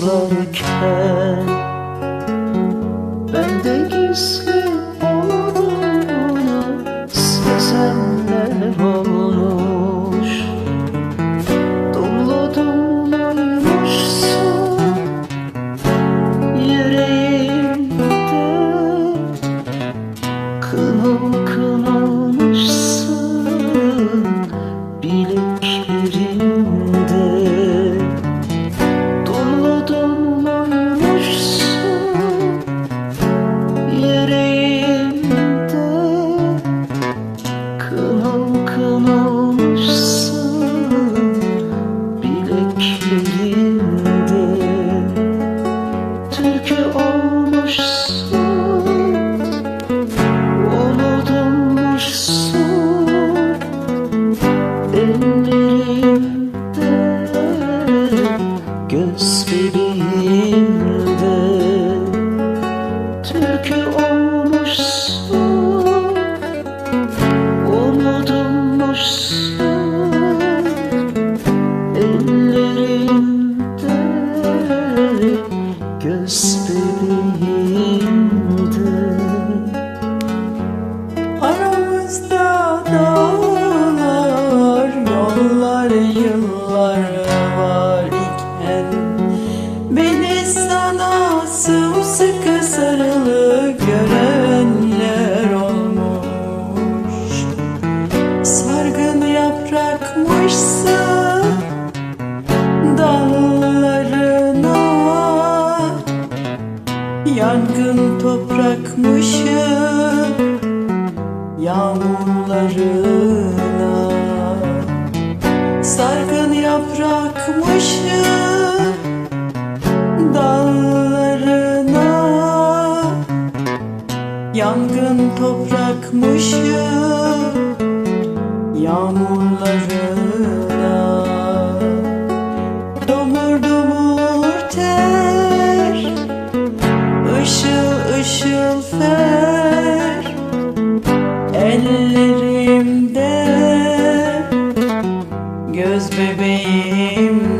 diken Bende gizli olduğunu sezenler olmuş. Dumlu dumluymuşsun yüreğimde Kınıl kınılmışsın Türkü olmuşsun Unutulmuşsun ellerimde Göz bebeğimde Türkü olmuşsun Göz bebeğimde Aramızda dağlar, yollar, yıllar var iken Beni sana sımsıkı sarılı görenler olmuş. Sargın yaprakmışsın Yangın toprakmışım yağmurlarına. Sargın yaprakmışım dallarına Yangın toprakmışım yağmurlarına ellerimde Göz bebeğim